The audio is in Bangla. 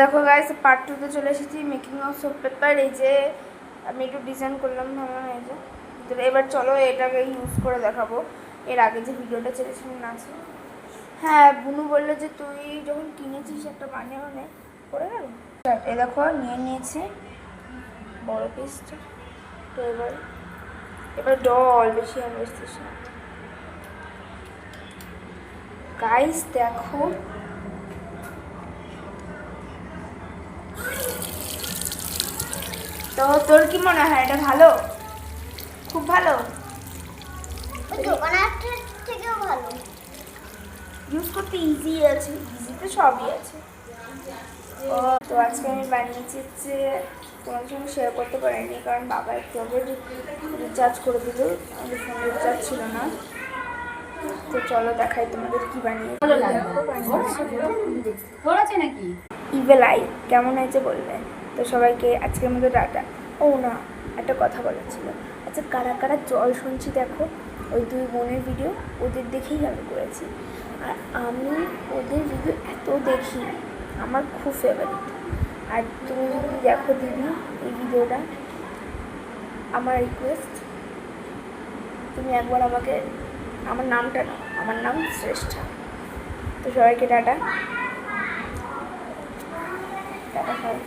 দেখো গাইস পার্ট টুতে চলে এসেছি মেকিং অফ সোপ পেপার এই যে আমি একটু ডিজাইন করলাম, ভাবলাম এই যে এবার চলো এটাকে ইউজ করে দেখাবো। এর আগে যে ভিডিওটা ছেড়েছিলাম আছে হ্যাঁ বুনু বলল যে তুই যখন কিনেছিস একটা বানিয়ে নে করে গেল? এ দেখো, নিয়ে নিয়েছি, বড় পিসটা তো এবার এবার ডল বেশি না গাইস দেখো তো তোর কি মনে হয় এটা ভালো? খুব ভালো? দোকানের থেকেও ভালো। ইউজ করতে ইজি আছে ইজিতে সবই আছে। ও তো আজকে আমি বানিয়েছি যে তোমার সঙ্গে শেয়ার করতে পারিনি কারণ বাবা একটু আগে রিচার্জ করে দিল আমাদের ফোনে রিচার্জ ছিল না। তো চলো দেখাই তোমাদের কি বানিয়েছি। দেখো বানিয়েছি নাকি? ইভেল আই কেমন হয়েছে বলবে? তো সবাইকে আজকের মতো টাটা। ও না, একটা কথা বলার ছিল। আচ্ছা কারা কারা জল শুনছি দেখো, ওই দুই বোনের ভিডিও ওদের দেখেই আমি করেছি। আর আমি ওদের ভিডিও এত দেখি, আমার খুব ফেভারিট আর তুমি যদি দেখো দিদি, এই ভিডিওটা আমার রিকোয়েস্ট তুমি একবার আমাকে, আমার নামটা নাও, আমার নাম শ্রেষ্ঠা। তো সবাইকে টাটা। টাটা সবাই